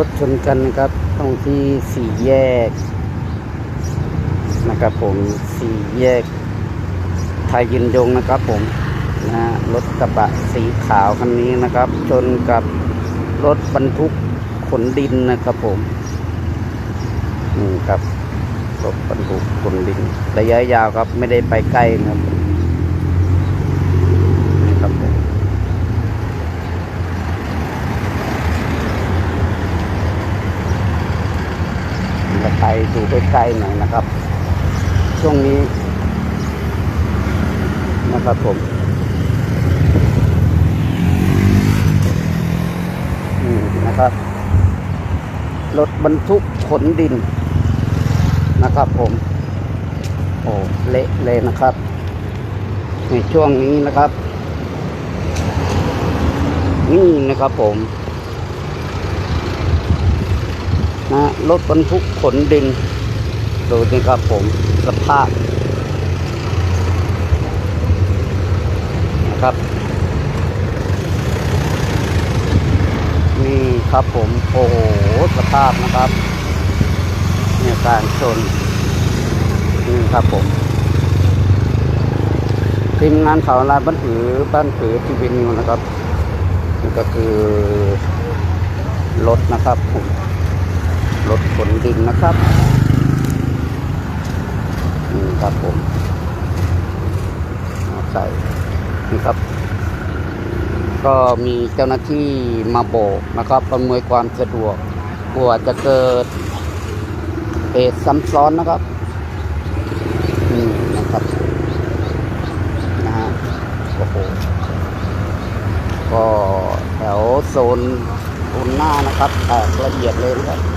รถชนกันนะครับตรงที่สี่แยก นะครับผมสี่แยกไทยยินยงนะครับผมนะรถกระบะสีขาวคันนี้นะครับ ชนกับรถบรรทุกขนดินนะครับผมนี่ครับรถบรรทุกขนดิน ระยะยาวครับไม่ได้ไปใกล้นะครับนี่ครับผม จะ ไปดูใกล้ๆหน่อยนะครับ ช่วงนี้ นะครับผมนี่นะครับ รถบรรทุกขนดินนะครับผม โอ้เละเลยนะครับในช่วงนี้นะครับ นี่นะครับผม นะรถบรรทุกขนดินดูนี่ครับผมสภาพนะครับนี่ครับผมโอ้โหสภาพนะครับเนี่ยการชนนี่ครับผมทีมงานข่าวลายบ้านผือบ้านผือทีวีนิวนะครับนี่ก็คือรถนะครับผม รถขนดินนะครับนี่ครับผมเอาใส่นี่ครับ ก็มีเจ้าหน้าที่มาโบกนะครับอำนวยความสะดวกกลัวจะเกิดเหตุซ้ำซ้อนนะครับนี่นะครับนะฮะโอ้โหก็แถวโซนโซนหน้านะครับแตกละเอียดเลยนะครับ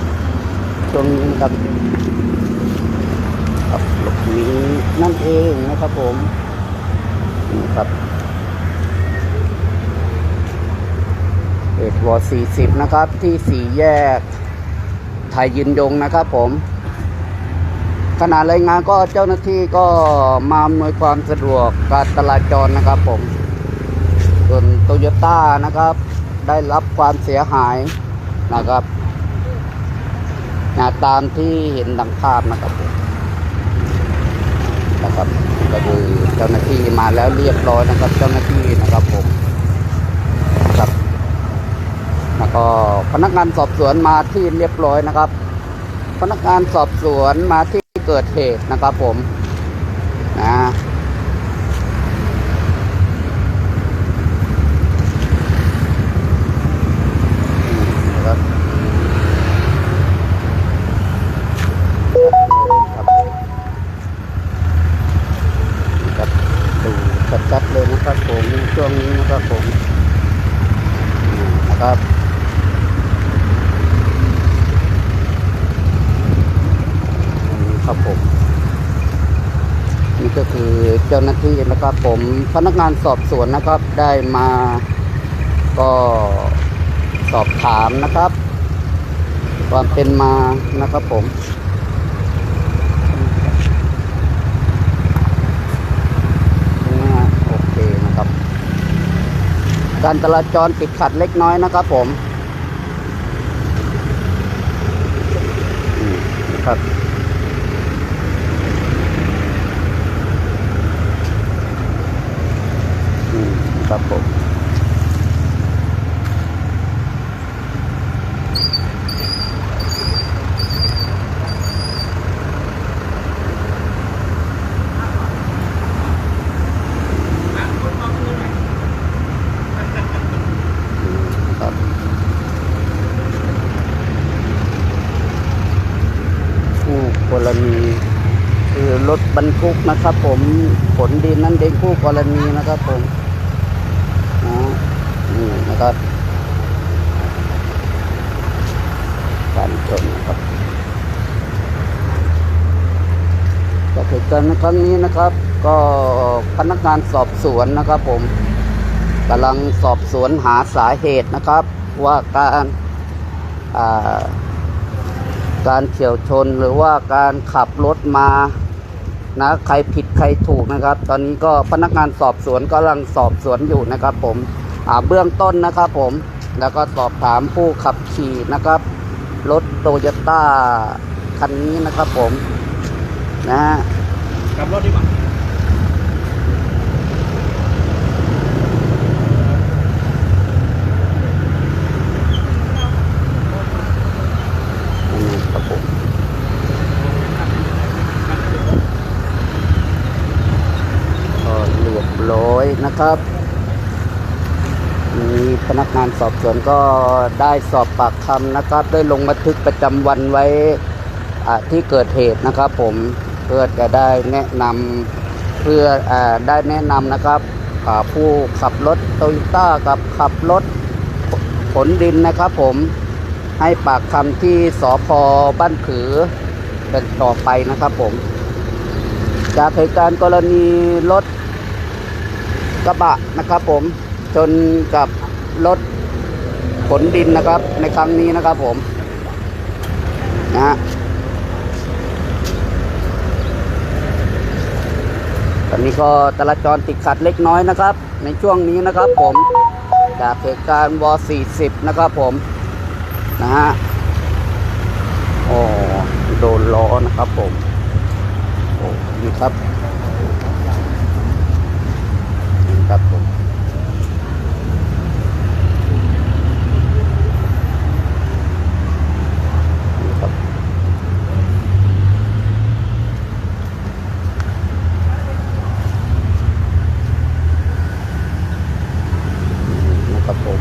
ช่วงนี้นะครับครับหลบหนีนั่นเองนะครับผมนี่ครับเอ็ดวอสี่สิบนะครับ ที่สี่แยกไทยยืนยงนะครับผมขณะรายงานก็เจ้าหน้าที่ก็มาอำนวยความสะดวกการตลาดจรนะครับผม ส่วนโตโยต้านะครับ ได้รับความเสียหายนะครับ นะตามที่เห็นดังภาพนะครับนะครับก็คือเจ้าหน้าที่มาแล้วเรียบร้อยนะครับ เจ้าหน้าที่นะครับผมครับแล้วก็พนักงานสอบสวนมาที่เรียบร้อยนะครับ พนักงานสอบสวนมาที่เกิดเหตุนะครับผมนะ ช่วงนี้นะครับผมนะครับนี่ครับผมนี่ก็คือเจ้าหน้าที่นะครับ ผมพนักงานสอบสวนนะครับ ได้มาก็สอบถามนะครับ ความเป็นมานะครับผม นะฮะโอเคนะครับ การจราจรติดขัดเล็กน้อยนะครับผมครับครับผมอืมครับคู่กรณีคือรุกนะครับ ผมขนดินนั่นเองคู่กรณีนะครับผมนะนี่นะครับการชนนะครับก็เหตุการณ์ในครั้งนี้นะครับ ก็พนักงานสอบสวนนะครับ ผมกำลังสอบสวนหาสาเหตุนะครับ ว่าการการเฉียวชนหรือว่าการขับรถมา นะใครผิดใครถูกนะครับ ตอนนี้ก็พนักงานสอบสวนกำลังสอบสวนอยู่นะครับ ผมเบื้องต้นนะครับ ผมแล้วก็สอบถามผู้ขับขี่นะครับรถโตโยต้าคันนี้นะครับ ผมนะฮะกลับรถดีกว่า นี่ครับผมก็เรียบร้อย นะครับมีพนักงานสอบสวนก็ได้สอบปากคำนะครับ ได้ลงบันทึกประจำวันไว้ที่เกิดเหตุนะครับ ผมเพื่อจะได้แนะนำเพื่ออได้แนะนำนะครับผู้ขับรถโตโยต้ากับขับรถขนดินนะครับ ผมให้ปากคำที่สพบ้านผือเป็นต่อไปนะครับ ผม จากเหตุการณ์กรณีรถ กระบะนะครับผมชนกับรถขนดินนะครับ ในครั้งนี้นะครับผมนะฮะตอนนี้ก็จราจรติดขัดเล็กน้อยนะครับ ในช่วงนี้นะครับผมจากเหตุการณ์ว40 นะครับผม นะฮะโอ้โดนล้อนะครับผม โอ้นี่ครับครับผมนี่ครับนะครับผม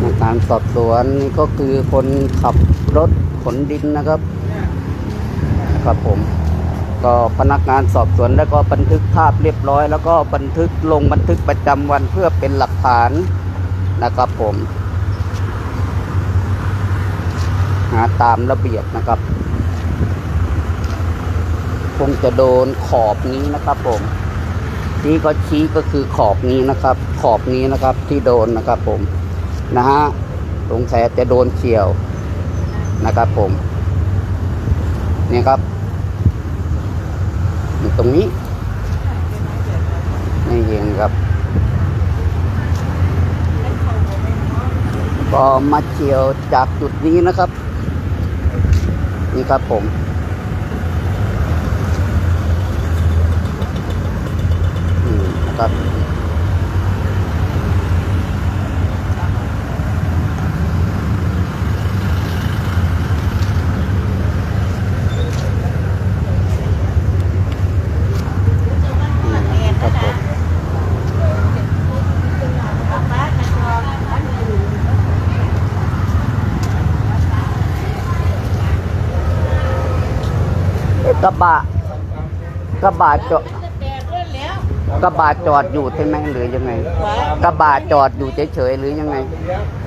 ในการสอบส วนก็คือคนขับรถขนดินนะครับ ครับผม ก็พนักงานสอบสวนแล้วก็บันทึกภาพเรียบร้อย แล้วก็บันทึกลงบันทึกประจำวันเพื่อเป็นหลักฐานนะครับผมหาตามระเบียบนะครับ คงจะโดนขอบนี้นะครับผมที่ก็ชี้ก็คือขอบนี้นะครับ ขอบนี้นะครับที่โดนนะครับผมนะฮะ สงสัยจะโดนเฉียวนะครับผมเนี่ยครับตรงนี้นี่เองครับ ก็มาเฉียวจากจุดนี้นะครับ นี่ครับผมอืมนะครับ อืมครับผมเอ๊ะ กระบะกระบะจอดกระบะจอดอยู่ใช่ไหมหรือยังไงกระบะจอดอยู่เฉยๆหรือยังไง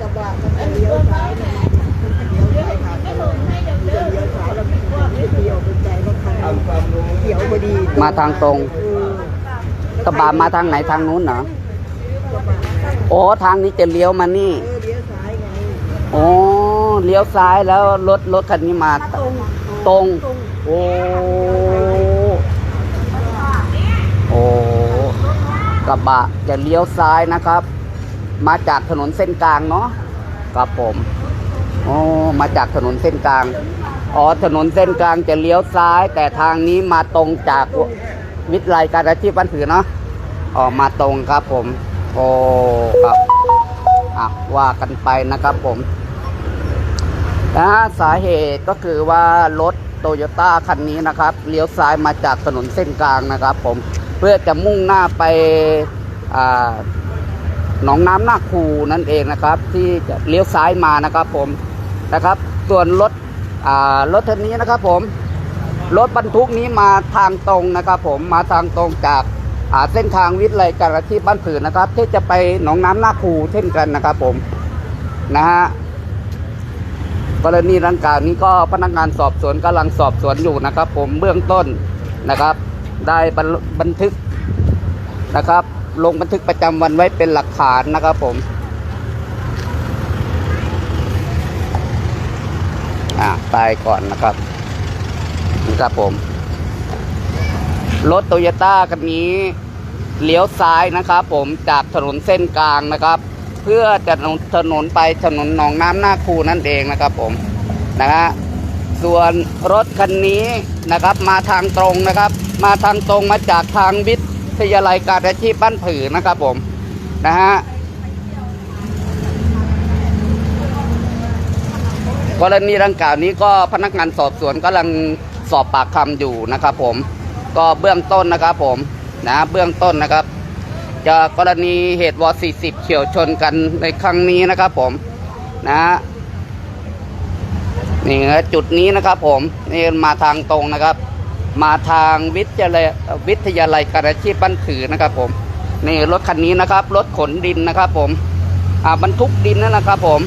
กระบะมันเลี้ยวซ้ายนะเลี้ยวซ้ายผ่านตลอดจะเลี้ยวซ้ายแล้วมันก็ไม่เลี้ยวเป็นใจรถคันเขียวพอดีมาทางตรงเออกระบะมาทางไหนทางนู้นเหรอกระบะตั้งโอ้ทางนี้จะเลี้ยวมานี่เออเลี้ยวซ้ายไงโอ้เลี้ยวซ้ายแล้วรถรถคันนี้มาตรงตรง โอ้โอ้กระบะจะเลี้ยวซ้ายนะครับ มาจากถนนเส้นกลางเนาะครับผมโอ้มาจากถนนเส้นกลางอ๋อถนนเส้นกลางจะเลี้ยวซ้าย แต่ทางนี้มาตรงจากวิทยาลัยการอาชีพบ้านผือเนาะอ๋อมาตรงครับผมโอ้ครับอะว่ากันไปนะครับผมนะสาเหตุก็คือว่ารถ โตโยต้าคันนี้นะครับ เลี้ยวซ้ายมาจากถนนเส้นกลางนะครับ ผมเพื่อจะมุ่งหน้าไปอ่าหนองน้ำนาคูนั่นเองนะครับ ที่จะเลี้ยวซ้ายมานะครับผมนะครับ ส่วนรถอ่ารถคันนี้นะครับผมรถบรรทุกนี้มาทางตรงนะครับ ผมมาทางตรงจากอ่าเส้นทางวิทยาลัยการอาชีพบ้านผือนะครับ ที่จะไปหนองน้ำนาคูเช่นกันนะครับ ผมนะฮะ กรณีดังกล่าวนี้ก็พนักงานสอบสวนกำลังสอบสวนอยู่นะครับ ผมเบื้องต้นนะครับ ได้บันบันทึกนะครับ ลงบันทึกประจำวันไว้เป็นหลักฐานนะครับผมอ่าตายก่อนนะครับนี่ครับผม รถโตโยต้าคันนี้เลี้ยวซ้ายนะครับ ผมจากถนนเส้นกลางนะครับ เพื่อจะถนนไปถนนหนองน้ำหน้าคูนั่นเองนะครับผมนะฮะส่วนรถคันนี้นะครับมาทางตรงนะครับ มาทางตรงมาจากทางวิทยาลัยการอาชีพบ้านผือนะครับผมนะฮะกรณีดังกล่าวนี้ก็พนักงานสอบสวนกำลังสอบปากคำอยู่นะครับผมก็เบื้องต้นนะครับผมนะเบื้องต้นนะครับ จะกรณีเหตุวอ40 เฉียวชนกันในครั้งนี้นะครับผมนะนี่นะจุดนี้นะครับผมนี่มาทางตรงนะครับ มาทางวิทยาลัยวิทยาลัยการอาชีพบ้านผือนะครับผมนี่รถคันนี้นะครับ รถขนดินนะครับผมอ่าบรรทุกดินนั่นนะครับผม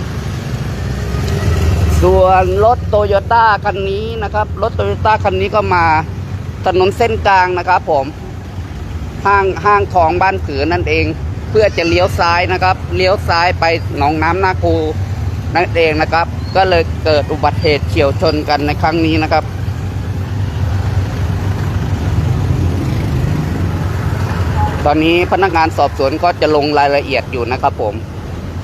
ส่วนรถโตโยต้าคันนี้นะครับ รถโตโยต้าคันนี้ก็มาถนนเส้นกลางนะครับผม ห้างห้างของบ้านผือนั่นเอง เพื่อจะเลี้ยวซ้ายนะครับ เลี้ยวซ้ายไปหนองน้ำนาคูนั่นเองนะครับ ก็เลยเกิดอุบัติเหตุเฉียวชนกันในครั้งนี้นะครับตอนนี้พนักงานสอบสวนก็จะลงรายละเอียดอยู่นะครับผม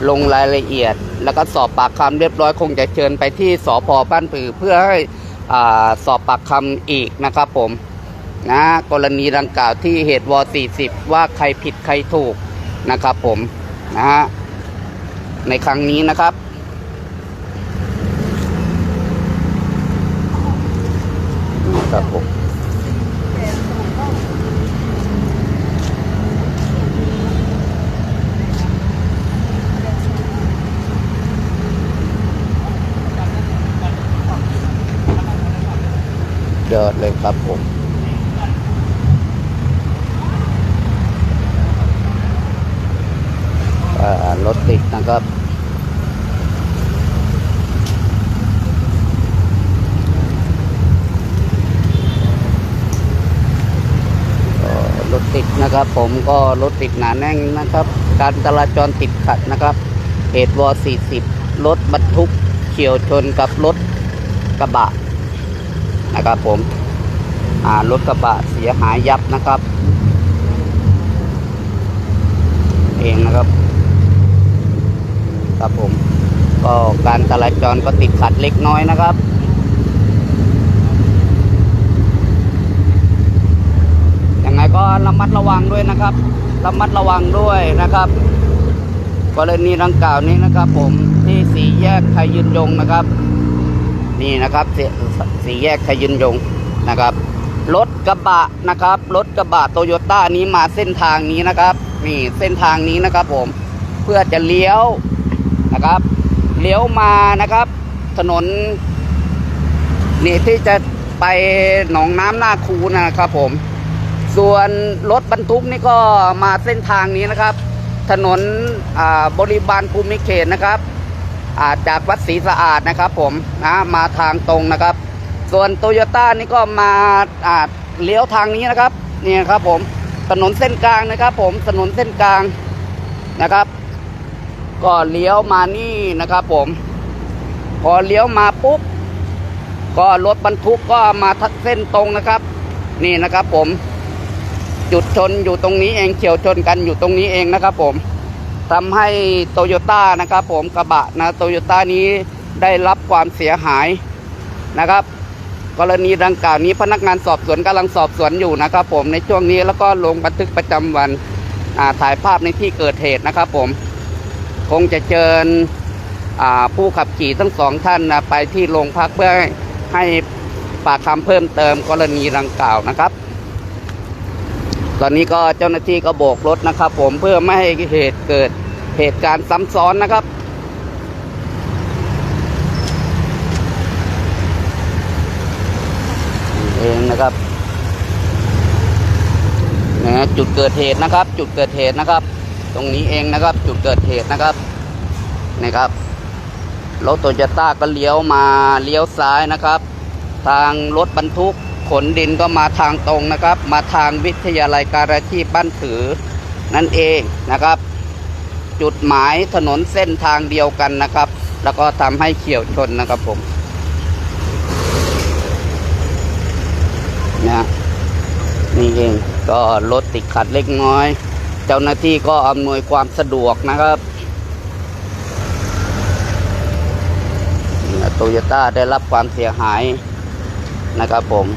ลงรายละเอียด แล้วก็สอบปากคำเรียบร้อยคงจะเชิญไปที่สพบ้านผือเพื่อให้อาสอบปากคำอีกนะครับผม นะกรณีดังกล่าวที่เหตุว40 ว่าใครผิดใครถูกนะครับผมนะฮะในครั้งนี้นะครับ ครับผมเดินเลยครับผม อ่า รถติดนะครับ รถติดนะครับผมก็รถติดหนาแน่นนะครับ การจราจรติดขัดนะครับเหตุวอ40 รถบรรทุกเฉียวชนกับรถกระบะนะครับผมรถกระบะเสียหายยับนะครับ เองนะครับ ครับผม ก็การจราจรก็ติดขัดเล็กน้อยนะครับยังไงก็ระมัดระวังด้วยนะครับ ระมัดระวังด้วยนะครับกรณีดังกล่าวนี้นะครับ ผมที่สี่แยกไทยยืนยงนะครับ นี่นะครับสสี่แยกไทยยืนยงนะครับรถกระบะนะครับรถกระบะโตโยต้านี้มาเส้นทางนี้นะครับ นี่เส้นทางนี้นะครับ ผมเพื่อจะเลี้ยว นะครับ เลี้ยวมานะครับ ถนน นี่ที่จะไปหนองน้ำหน้าคูนะครับผม ส่วนรถบรรทุกนี่ก็มาเส้นทางนี้นะครับ ถนนบริบาลภูมิเขตนะครับาจากวัดศรีสะอาดนะครับ ผมนะมาทางตรงนะครับ ส่วนโตโยต้านี่ก็มาาเลี้ยวทางนี้นะครับนี่ครับผมถนนเส้นกลางนะครับ ผมถนนเส้นกลางนะครับ ก็เลี้ยวมานี่นะครับผม พอเลี้ยวมาปุ๊บ ก็รถบรรทุกก็มาทัดเส้นตรงนะครับ นี่นะครับผม จุดชนอยู่ตรงนี้เองเฉียวชนกันอยู่ตรงนี้เองนะครับผมทำให้โตโยต้านะครับผมกระบะนะโตโยต้านี้ได้รับความเสียหายนะครับ กรณีดังกล่าวนี้พนักงานสอบสวนกำลังสอบสวนอยู่นะครับผมในช่วงนี้แล้วก็ลงบันทึกประจำวันถ่ายภาพในที่เกิดเหตุนะครับผม คงจะเชิญผู้ขับขี่ทั้งสองท่านนะไปที่โรงพักเพื่อให้ให้ปากคำเพิ่มเติมกรณีดังกล่าวนะครับ ตอนนี้ก็เจ้าหน้าที่ก็โบกรถนะครับ ผมเพื่อไม่ให้เหตุเกิดเหตุการณ์ซ้ำซ้อนนะครับเองนะครับนะจุดเกิดเหตุนะครับ จุดเกิดเหตุนะครับ ตรงนี้เองนะครับ จุดเกิดเหตุนะครับนะครับรถโตโยต้าก็เลี้ยวมาเลี้ยวซ้ายนะครับ ทางรถบรรทุกขนดินก็มาทางตรงนะครับ มาทางวิทยาลัยการอาชีพบ้านถือนั่นเองนะครับ จุดหมายถนนเส้นทางเดียวกันนะครับ แล้วก็ทำให้เฉี่ยวชนนะครับผมนะนี่เองก็รถติดขัดเล็กน้อย เจ้าหน้าที่ก็อำนวยความสะดวกนะครับโตโยต้าได้รับความเสียหายนะครับผม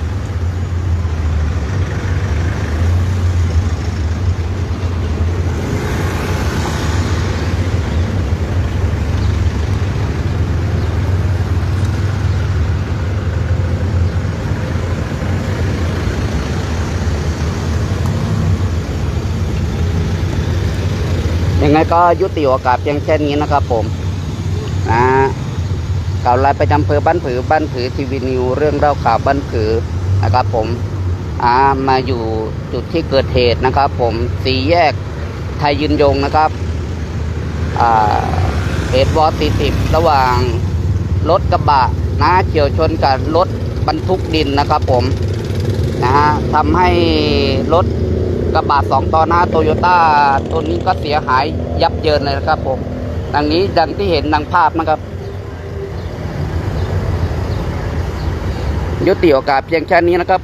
ก็ยุติโอกาสเพียงแค่นี้นะครับผมนะข่าวไลน์ประจำอำเภอบ้านผือบ้านผือทีวีนิวเรื่องเล่าข่าวบ้านผือนะครับผมอ่ามาอยู่จุดที่เกิดเหตุนะครับ ผมสี่แยกไทยยืนยงนะครับอ่าเหตุวอติสิบระหว่างรถกระบะนะเฉียวชนกับรถบรรทุกดินนะครับผมนะฮะทำให้รถ กระบะสองตอนหน้าโตโยต้าตัวนี้ก็เสียหายยับเยินเลยนะครับผมดังนี้ดังที่เห็นดังภาพนะครับ ยุติโอกาสเพียงแค่นี้นะครับ